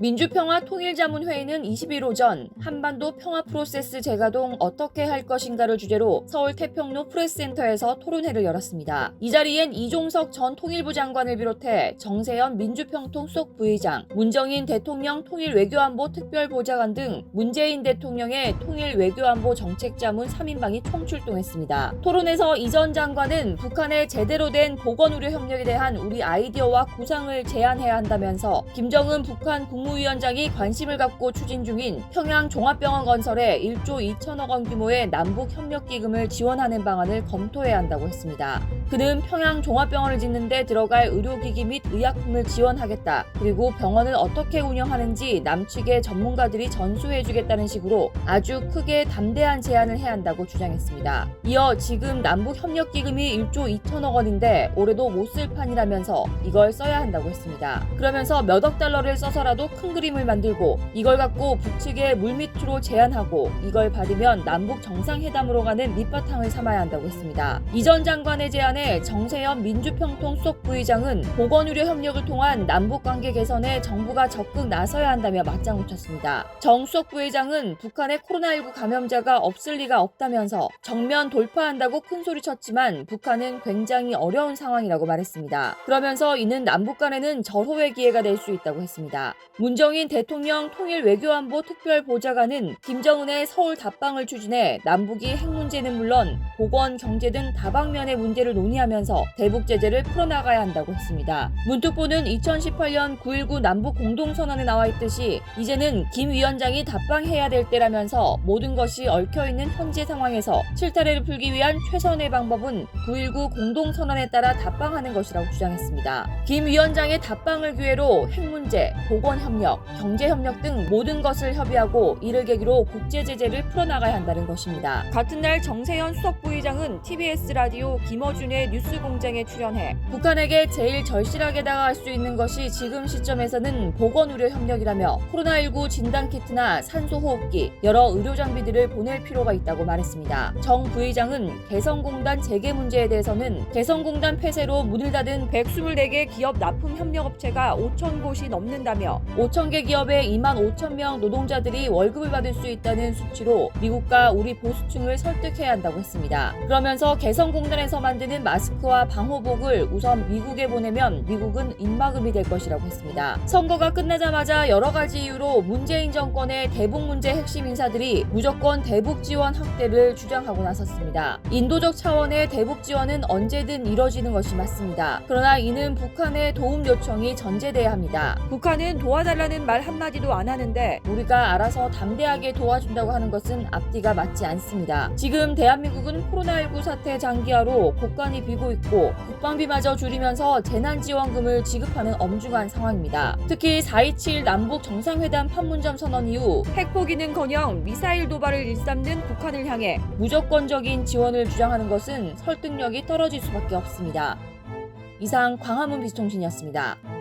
민주평화 통일자문회의는 21일 오전 한반도 평화 프로세스 재가동 어떻게 할 것인가를 주제로 서울 태평로 프레스센터에서 토론회를 열었습니다. 이 자리엔 이종석 전 통일부 장관을 비롯해 정세현 민주평통 속 부의장, 문정인 대통령 통일 외교안보 특별보좌관 등 문재인 대통령의 통일 외교안보 정책자문 3인방이 총출동했습니다. 토론에서 이 전 장관은 북한의 제대로 된 보건의료 협력에 대한 우리 아이디어와 구상을 제안해야 한다면서 김정은 북한 국무 위원장이 관심을 갖고 추진 중인 평양 종합병원 건설에 1조 2천억 원 규모의 남북 협력 기금을 지원하는 방안을 검토해야 한다고 했습니다. 그는 평양 종합병원을 짓는데 들어갈 의료기기 및 의약품을 지원하겠다. 그리고 병원을 어떻게 운영하는지 남측의 전문가들이 전수해주겠다는 식으로 아주 크게 담대한 제안을 해야 한다고 주장했습니다. 이어 지금 남북 협력 기금이 1조 2천억 원인데 올해도 못 쓸 판이라면서 이걸 써야 한다고 했습니다. 그러면서 몇 억 달러를 써서라도 큰 그림을 만들고 이걸 갖고 북측에 물밑으로 제안하고 이걸 받으면 남북 정상회담으로 가는 밑바탕을 삼아야 한다고 했습니다. 이전 장관의 제안에 정세현 민주평통 속 부의장은 보건의료 협력을 통한 남북 관계 개선에 정부가 적극 나서야 한다며 맞장구 쳤습니다. 정 수석 부회장은 북한의 코로나19 감염자가 없을 리가 없다면서 정면 돌파한다고 큰 소리 쳤지만 북한은 굉장히 어려운 상황이라고 말했습니다. 그러면서 이는 남북 간에는 절호의 기회가 될 수 있다고 했습니다. 문 정인 대통령 통일 외교안보 특별보좌관은 김정은의 서울 답방을 추진해 남북이 핵 문제는 물론 보건, 경제 등 다방면의 문제를 논의하면서 대북 제재를 풀어나가야 한다고 했습니다. 문득보는 2018년 9.19 남북 공동선언에 나와 있듯이 이제는 김 위원장이 답방해야 될 때라면서 모든 것이 얽혀있는 현재 상황에서 실타래를 풀기 위한 최선의 방법은 9.19 공동선언에 따라 답방하는 것이라고 주장했습니다. 김 위원장의 답방을 기회로 핵 문제, 보건 협력, 경제협력 등 모든 것을 협의하고 이를 계기로 국제제재를 풀어나가야 한다는 것입니다. 같은 날 정세현 수석부의장은 TBS 라디오 김어준의 뉴스공장에 출연해 북한에게 제일 절실하게 다가갈 수 있는 것이 지금 시점에서는 보건의료 협력이라며 코로나19 진단키트나 산소호흡기, 여러 의료 장비들을 보낼 필요가 있다고 말했습니다. 정 부의장은 개성공단 재개 문제에 대해서는 개성공단 폐쇄로 문을 닫은 124개 기업 납품 협력업체가 5천 곳이 넘는다며 5천 개 기업의 2만 5천 명 노동자들이 월급을 받을 수 있다는 수치로 미국과 우리 보수층을 설득해야 한다고 했습니다. 그러면서 개성공단에서 만드는 마스크와 방호복을 우선 미국에 보내면 미국은 입막음이 될 것이라고 했습니다. 선거가 끝나자마자 여러 가지 이유로 문재인 정권의 대북 문제 핵심 인사들이 무조건 대북 지원 확대를 주장하고 나섰습니다. 인도적 차원의 대북 지원은 언제든 이뤄지는 것이 맞습니다. 그러나 이는 북한의 도움 요청이 전제돼야 합니다. 북한은 도와달라는 말 한마디도 안 하는데 우리가 알아서 담대하게 도와준다고 하는 것은 앞뒤가 맞지 않습니다. 지금 대한민국은 코로나19 사태 장기화로 국간이 비고 있고 국방비마저 줄이면서 재난지원금을 지급하는 엄중한 상황입니다. 특히 4.27 남북 정상회담 판문점 선언 이후 핵포기는커녕 미사일 도발을 일삼는 북한을 향해 무조건적인 지원을 주장하는 것은 설득력이 떨어질 수밖에 없습니다. 이상 광화문 비통신이었습니다.